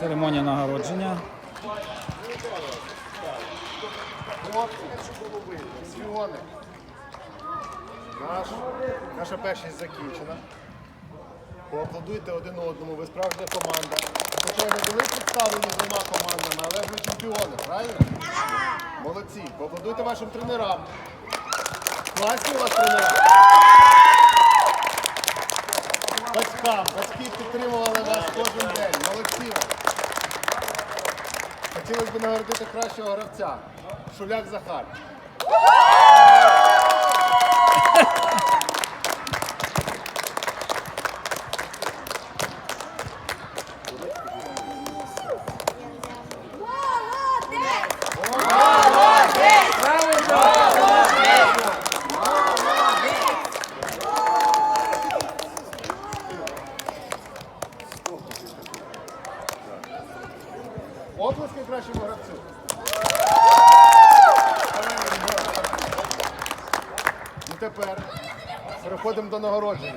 Церемонія нагородження. Наш, наша першість закінчена. Поаплодуйте один одному, ви справжня команда. Хоча ви були представлені двома командами, але ви чемпіони, правильно? Молодці. Поаплодуйте вашим тренерам. Класні у вас тренера. Батькам, батьки підтримували вас кожен день. Молодці. Хотілося б нагородити кращого гравця. Шуляк Захар. Оплески кращому гравцю. І тепер переходимо до нагородження.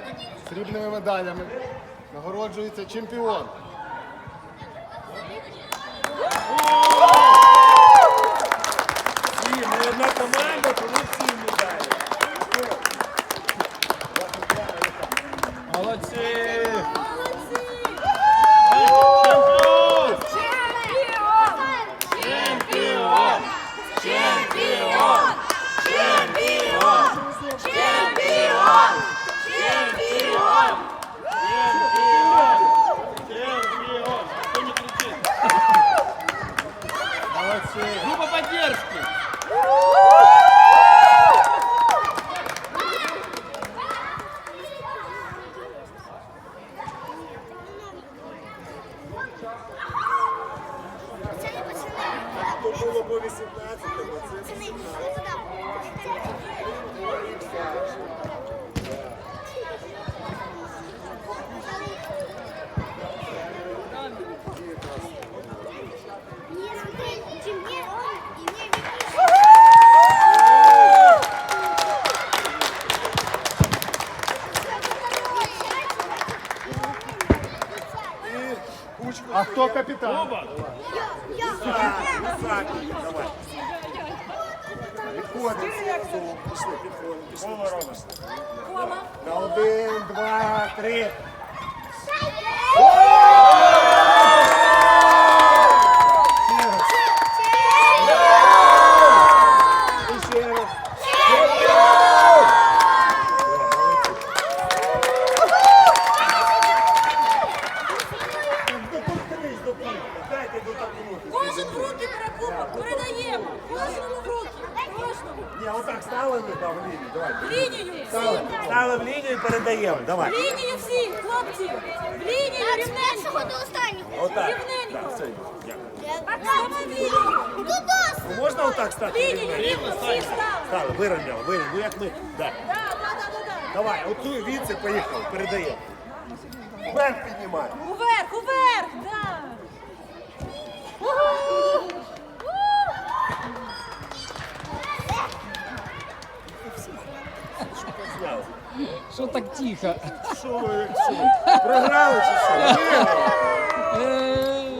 Срібними медалями нагороджується чемпіон. Всі, ми одна команда, тому всі. Молодці! Чемпіон! Чемпіон! Чемпіон! Чемпіон! Чемпіон! А хто капітан? Оба. Підходить. Пішли, підходимо. На один, два, три. Кожен в руки перекупок, передаємо. Кожному в руки. Кожному. Ні, отак стали ми там в лінію. Давай. Лінію Стали, всі. стали в лінію і передаємо. В Давай. лінію всі, хлопці. В лінію рівненько. до останнього. Отак. Рівненько. Так, все, дякую. Ставай в лінію. Туди! Можна отак В стати? лінію рівно всі стали. Стали, вирівняли, вирівняли. Ну як ми. Да. Да, да, да, да, да. Давай, оту віце поїхали, передаємо. Вверх піднімай. Уверх, уверх, да. Що так тихо? Що ви. Програли чи що? Е.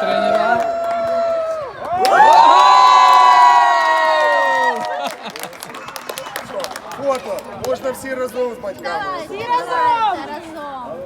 Тренера. Фото. Можна всі разом з батьками. Всі разом. Разом.